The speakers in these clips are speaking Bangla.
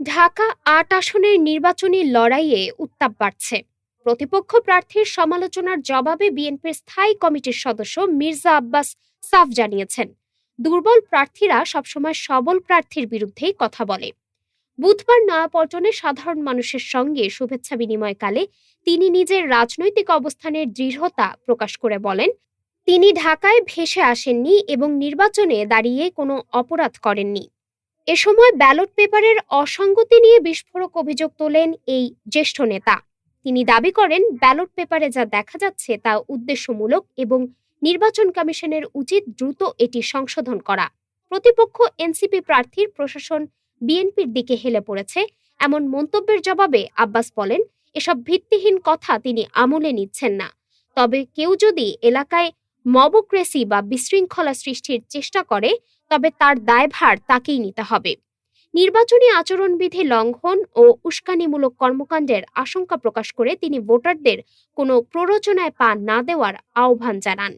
ঢাকা আট আসনের নির্বাচনী লড়াইয়ে উত্তাপ বাড়ছে। প্রতিপক্ষ প্রার্থীর সমালোচনার জবাবে বিএনপির স্থায়ী কমিটির সদস্য মির্জা আব্বাস সাফ জানিয়েছেন। দুর্বল প্রার্থীরা সবসময় সবল প্রার্থীর বিরুদ্ধেই কথা বলে। বুধবার নয়াপল্টনে সাধারণ মানুষের সঙ্গে শুভেচ্ছা বিনিময়কালে তিনি নিজের রাজনৈতিক অবস্থানের দৃঢ়তা প্রকাশ করে বলেন, তিনি ঢাকায় ভেসে আসেননি এবং নির্বাচনে দাঁড়িয়ে কোনো অপরাধ করেননি। এ সময় ব্যালট পেপারের অসঙ্গতি নিয়ে বিস্ফোরক অভিযোগ তোলেন এই জ্যেষ্ঠ নেতা। তিনি দাবি করেন, ব্যালট পেপারে যা দেখা যাচ্ছে তা উদ্দেশ্যমূলক এবং নির্বাচন কমিশনের উচিত দ্রুত এটি সংশোধন করা। প্রতিপক্ষ এনসিপি প্রার্থীর প্রশাসন বিএনপির দিকে হেলে পড়েছে, এমন মন্তব্যের জবাবে আব্বাস বলেন, এসব ভিত্তিহীন কথা তিনি আমলে নিচ্ছেন না। তবে কেউ যদি এলাকায় মবক্রেসি বা বিশৃঙ্খলা সৃষ্টির চেষ্টা করে, তবে তার দায়ভার তাকেই নিতে হবে। নির্বাচনী আচরণবিধি লঙ্ঘন ও উস্কানিমূলক কর্মকাণ্ডের আশঙ্কা প্রকাশ করে তিনি ভোটারদের কোনো প্ররোচনায় পা না দেওয়ার আহ্বান জানান।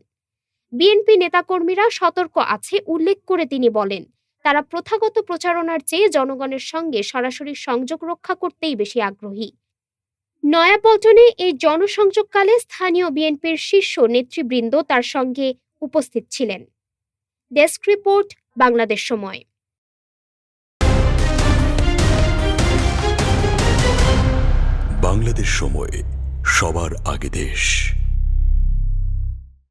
বিএনপি নেতাকর্মীরা সতর্ক আছে উল্লেখ করে তিনি বলেন, তারা প্রথাগত প্রচারণার চেয়ে জনগণের সঙ্গে সরাসরি সংযোগ রক্ষা করতেই বেশি আগ্রহী। নয়াপল্টনে এই জনসংযোগকালে স্থানীয় বিএনপির শীর্ষ নেতৃবৃন্দ তার সঙ্গে উপস্থিত ছিলেন। ডেস্ক রিপোর্ট, বাংলাদেশ সময়। বাংলাদেশ সময়, সবার আগে দেশ।